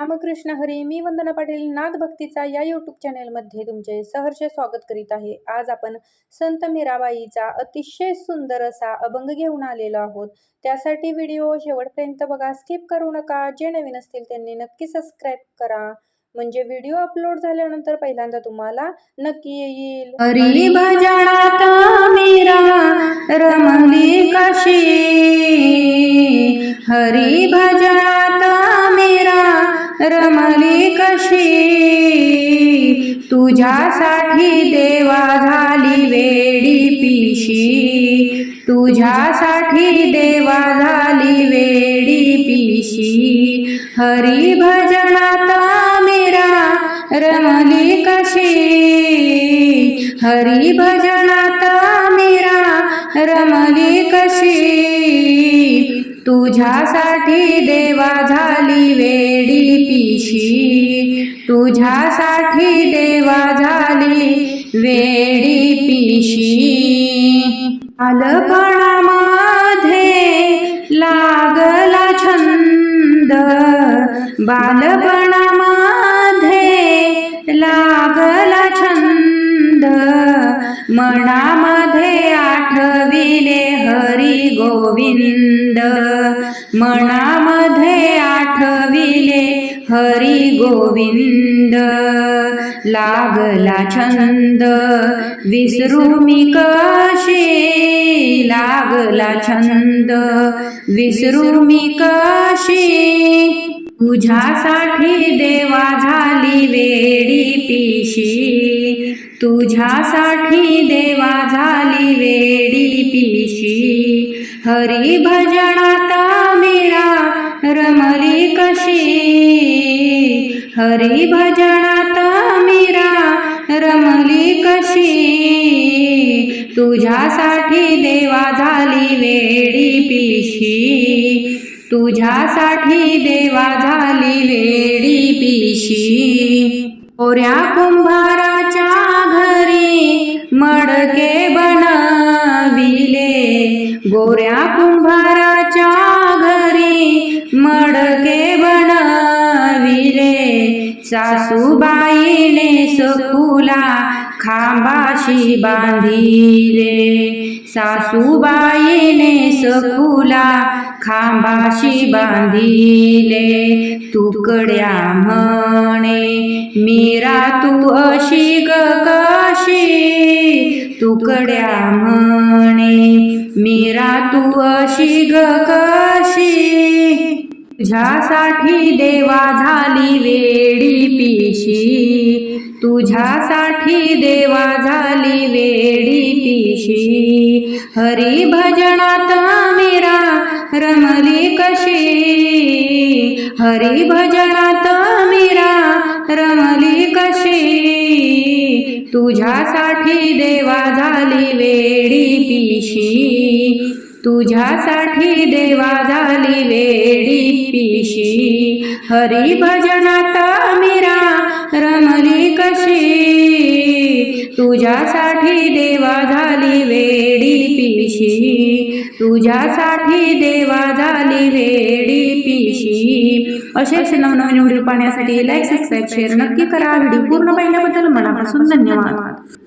रामकृष्ण हरी मी वंदना पाटील नाद भक्तीचा या यूट्यूब चॅनेलमध्ये तुमचे सहर्ष स्वागत करीत आहे. आज आपण संत मीराबाईचा अतिशय सुंदर असा अभंग घेऊन आलेलो आहोत. त्यासाठी व्हिडिओ शेवटपर्यंत बघा स्किप करू नका. जे नवीन असतील त्यांनी नक्की सबस्क्राईब करा. म्हणजे व्हिडिओ अपलोड झाल्यानंतर पहिल्यांदा तुम्हाला नक्की येईल. रमली कशी? तुझ्यासाठी देवा झाली वेडी पिशी. तुझ्यासाठी देवा झाली वेडी पिशी. हरी भजनात मीरा रमली कशी? हरी भजनात मीरा रमली कशी? तुझ्यासाठी देवा झाली वेडी पिशी. तुझ्यासाठी देवा झाली वेडी पिशी. बालपणामध्ये लागला छंद. बालपणा मनामध्ये आठविले हरी गोविंद. मनामध्ये आठविले हरी गोविंद. लागला छंद विसरू मी कशी? लागला छंद विसरू मी कशी? तुझ्यासाठी देवा झाली वेडी पिशी. तुझ्यासाठी देवा झाली वेडी पिशी. हरी भजनात मीरा रमली कशी. हरी भजनात मीरा रमली कशी. तुझ्यासाठी देवा झाली वेडी पिशी. तुझ्यासाठी देवा झाली वेडी पिशी. ओऱ्या कुंभारा मडके बनविले. गोऱ्या कुंभाराच्या घरी मडके बनविले. सासूबाईने सखुला खांबाशी बांधिले. सासूबाईने सखुला खांबाशी बांधिले. तुकड्या म्हणे मीरा तू अशी ग कशी तुकड्या म्हणे मीरा तू अशी ग कशी? तुझ्यासाठी देवा झाली वेडी पिशी तुझ्यासाठी देवा झाली वेडी पिशी. हरी भजनात मीरा रमली कशी? हरी भजनात मीरा रमली कशी? तुझ्यासाठी देवा झाली वेडी पिशी. तुझ्यासाठी देवा झाली वेडी पिशी. हरी भजनात मीरा रमली कशी? तुझ्यासाठी देवा झाली वेडी पिशी. तुझ्यासाठी देवा झाली वेडी पिशी. असेच नवनवीन व्हिडिओ पाहण्यासाठी लाईक सबस्क्राईब शेअर नक्की करा. व्हिडिओ पूर्ण पाहिल्याबद्दल मनापासून धन्यवाद.